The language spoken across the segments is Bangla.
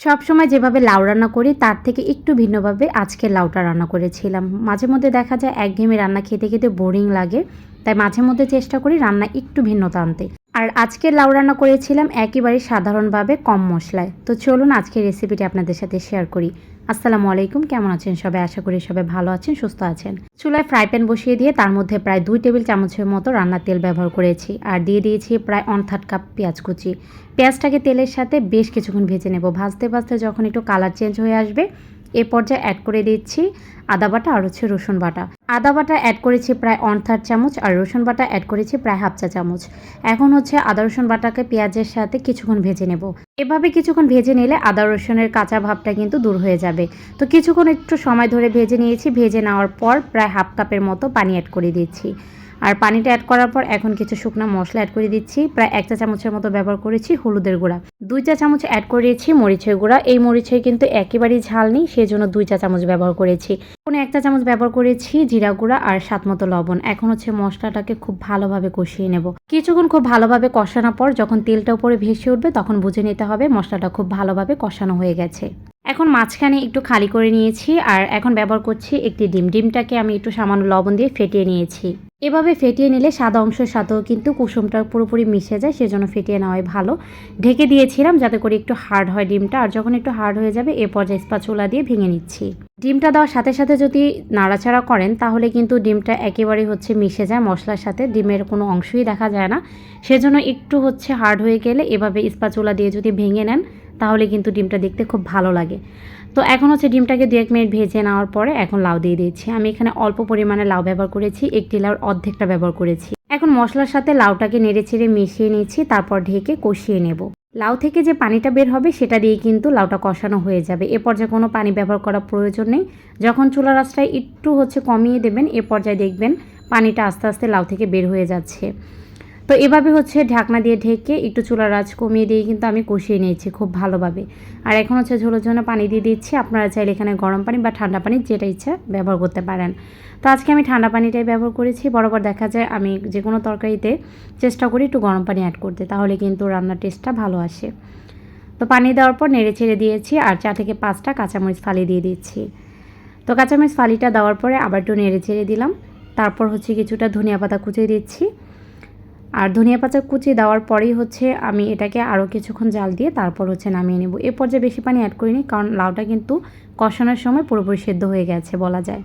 সব সময় যেভাবে লাউ রান্না করি, তার থেকে একটু ভিন্নভাবে আজকে লাউটা রান্না করেছিলাম। মাঝে মধ্যে দেখা যায়, একঘেয়েমি রান্না খেতে খেতে বোরিং লাগে, তাই মাঝে মধ্যে চেষ্টা করি রান্না একটু ভিন্নতা আনতে। আর আজকে লাউ রান্না করেছিলাম একেবারে সাধারণভাবে কম মশলায়। তো চলুন আজকের রেসিপিটি আপনাদের সাথে শেয়ার করি। আসসালামু আলাইকুম, কেমন আছেন সবাই? আশা করি সবাই ভালো আছেন, সুস্থ আছেন। চুলায় ফ্রাই প্যান বসিয়ে দিয়ে তার মধ্যে প্রায় দুই টেবিল চামচের মতো রান্নার তেল ব্যবহার করেছি। আর দিয়ে দিয়েছি প্রায় ওয়ান থার্ড কাপ পেঁয়াজ কুচি। পেঁয়াজটাকে তেলের সাথে বেশ কিছুক্ষণ ভেজে নেব। ভাজতে ভাজতে যখন একটু কালার চেঞ্জ হয়ে আসবে এ পর্যায়ে অ্যাড করে দিচ্ছি আদা বাটা আর হচ্ছে রসুন বাটা। আদা বাটা অ্যাড করেছি প্রায় ওয়ান থার্ড চামচ আর রসুন বাটা অ্যাড করেছি প্রায় হাফ চা চামচ। এখন হচ্ছে আদা রসুন বাটাকে পেঁয়াজের সাথে কিছুক্ষণ ভেজে নেব। এভাবে কিছুক্ষণ ভেজে নিলে আদা রসুনের কাঁচা ভাবটা কিন্তু দূর হয়ে যাবে। তো কিছুক্ষণ একটু সময় ধরে ভেজে নিয়েছি। ভেজে নেওয়ার পর প্রায় হাফ কাপের মতো পানি অ্যাড করে দিচ্ছি। আর পানিটা অ্যাড করার পর এখন কিছু শুকনো মশলা অ্যাড করে দিচ্ছি। প্রায় এক চা চামচের মতো ব্যবহার করেছি হলুদের গুঁড়া। দুই চা চামচ অ্যাড করেছি মরিচের গুঁড়া। এই মরিচের কিন্তু একেবারেই ঝাল নেই সেই জন্য দুই চা চামচ ব্যবহার করেছি। এখন এক চা চামচ ব্যবহার করেছি জিরা গুঁড়া আর স্বাদ মতো লবণ। এখন হচ্ছে মশলাটাকে খুব ভালোভাবে কষিয়ে নেব। কিছুক্ষণ খুব ভালোভাবে কষানোর পর যখন তেলটা উপরে ভেসে উঠবে তখন বুঝে নিতে হবে মশলাটা খুব ভালোভাবে কষানো হয়ে গেছে। এখন মাঝখানে একটু খালি করে নিয়েছি আর এখন ব্যবহার করছি একটি ডিম। ডিমটাকে আমি একটু সামান্য লবণ দিয়ে ফেটিয়ে নিয়েছি। এভাবে ফেটিয়ে নিলে সাদা অংশের সাথেও কিন্তু কুসুমটা পুরোপুরি মিশে যায়, সেজন্য ফেটিয়ে নেওয়াই ভালো। ঢেকে দিয়েছিলাম যাতে করে একটু হার্ড হয় ডিমটা, আর যখন একটু হার্ড হয়ে যাবে এ পর্যায়ে স্পাচুলা দিয়ে ভেঙে নিচ্ছি। ডিমটা দেওয়ার সাথে সাথে যদি নাড়াচাড়া করেন, তাহলে কিন্তু ডিমটা একেবারেই হচ্ছে মিশে যায়, মশলার সাথে ডিমের কোনো অংশই দেখা যায় না। সেজন্য একটু হচ্ছে হার্ড হয়ে গেলে এভাবে স্পাচুলা দিয়ে যদি ভেঙে নেন, তাহলে কিন্তু ডিমটা দেখতে খুব ভালো লাগে। তো এখন হচ্ছে ডিমটাকে দু এক মিনিট ভেজে নেওয়ার পরে এখন লাউ দিয়ে দিয়েছি। আমি এখানে অল্প পরিমাণে লাউ ব্যবহার করেছি, একটি লাউর অর্ধেকটা ব্যবহার করেছি। এখন মশলার সাথে লাউটাকে নেড়ে চেড়ে মিশিয়ে নিচ্ছি, তারপর ঢেকে কষিয়ে নেব। লাউ থেকে যে পানিটা বের হবে সেটা দিয়ে কিন্তু লাউটা কষানো হয়ে যাবে। এ পর্যায়ে কোনো পানি ব্যবহার করার প্রয়োজন নেই। যখন চুলা রাস্তায় একটু হচ্ছে কমিয়ে দেবেন, এ পর্যায়ে দেখবেন পানিটা আস্তে আস্তে লাউ থেকে বের হয়ে যাচ্ছে। তো এভাবে হচ্ছে ঢাকনা দিয়ে ঢেকে একটু চুলার আঁচ কমিয়ে দিয়ে কিন্তু আমি কষিয়ে নিয়েছি খুব ভালোভাবে। আর এখন হচ্ছে ঝোলের জন্য পানি দিয়ে দিচ্ছি। আপনারা চাইলে এখানে গরম পানি বা ঠান্ডা পানি যেটা ইচ্ছা ব্যবহার করতে পারেন। তো আজকে আমি ঠান্ডা পানিটাই ব্যবহার করেছি। বরাবর দেখা যায় আমি যে কোনো তরকারিতে চেষ্টা করি একটু গরম পানি অ্যাড করতে, তাহলে কিন্তু রান্নার টেস্টটা ভালো আসে। তো পানি দেওয়ার পর নেড়ে ছেড়ে দিয়েছি আর চা থেকে পাঁচটা কাঁচামরিচ ফালি দিয়ে দিচ্ছি। তো কাঁচামরিচ ফালিটা দেওয়ার পরে আবার একটু নেড়ে ছেড়ে দিলাম। তারপর হচ্ছে কিছুটা ধনিয়া পাতা কুচিয়ে দিচ্ছি। আর ধনিয়া পাতা কুচি দেওয়ার পরেই হচ্ছে আমি এটাকে আরও কিছুক্ষণ জাল দিয়ে তারপর হচ্ছে নামিয়ে নেব। এ পর্যায়ে বেশি পানি অ্যাড করিনি, কারণ লাউটা কিন্তু কষানোর সময় পুরোপুরি সেদ্ধ হয়ে গেছে বলা যায়।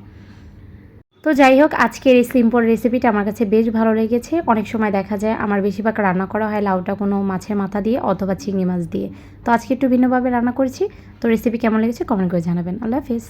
তো যাই হোক, আজকের এই সিম্পল রেসিপিটা আমার কাছে বেশ ভালো লেগেছে। অনেক সময় দেখা যায় আমার বেশিরভাগ রান্না করা হয় লাউটা কোনো মাছের মাথা দিয়ে অথবা চিংড়ি মাছ দিয়ে। তো আজকে একটু ভিন্নভাবে রান্না করেছি। তো রেসিপি কেমন লেগেছে কমেন্ট করে জানাবেন। আল্লাহ হাফিজ।